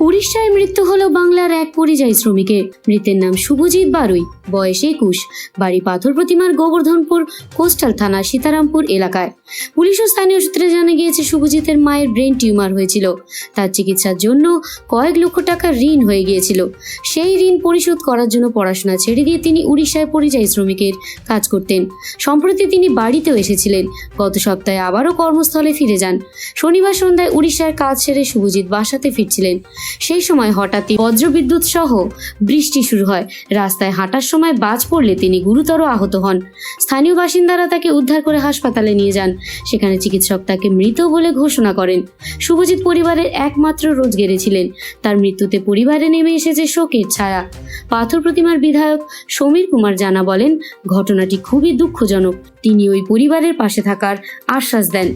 উড়িষ্যায় মৃত্যু হলো বাংলার এক পরিযায়ী শ্রমিকের। মৃতের নাম শুভজিৎ বারুই, বয়স একুশ। বাড়ি পাথর প্রতিমার গোবর্ধনপুর, কোস্টাল থানা সীতারামপুর এলাকায়। পুলিশ ও স্থানীয় সূত্রে জানা গিয়েছে, শুভজিতের মায়ের ব্রেন টিউমার হয়েছিল। তার চিকিৎসার জন্য কয়েক লক্ষ টাকা ঋণ হয়ে গিয়েছিল। সেই ঋণ পরিশোধ করার জন্য পড়াশোনা ছেড়ে দিয়ে তিনি উড়িষ্যায় পরিযায়ী শ্রমিকের কাজ করতেন। সম্প্রতি তিনি বাড়িতেও এসেছিলেন। গত সপ্তাহে আবারও কর্মস্থলে ফিরে যান। শনিবার সন্ধ্যায় উড়িষ্যার কাজ সেরে শুভজিৎ বাসাতে ফিরছিলেন। সেই সময় হঠাৎই বজ্রবিদ্যুৎ সহ বৃষ্টি শুরু হয়। রাস্তায় হাঁটার সময় বাজ পড়লে তিনি গুরুতর আহত হন। স্থানীয় বাসিন্দারা তাকে উদ্ধার করে হাসপাতালে নিয়ে যান। সেখানে চিকিৎসক তাকে মৃত বলে ঘোষণা করেন। শুভজিৎ পরিবারের একমাত্র রোজগেরে ছিলেন। তার মৃত্যুতে পরিবারে নেমে এসেছে শোকের ছায়া। পাথর প্রতিমার বিধায়ক সমীর কুমার জানা বলেন, ঘটনাটি খুবই দুঃখজনক। তিনি ওই পরিবারের পাশে থাকার আশ্বাস দেন।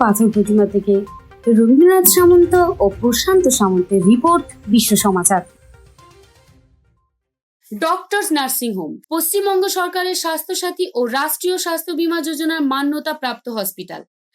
পাথর প্রতিমা থেকে রবীন্দ্রনাথ সামন্ত ও প্রশান্ত সামন্তের report Bishwa Samachar. Doctors nursing home, Paschimbanga সরকারের স্বাস্থ্যসাথী ও রাষ্ট্রীয় স্বাস্থ্য বীমা যোজনার মান্যতা প্রাপ্ত হসপিটাল।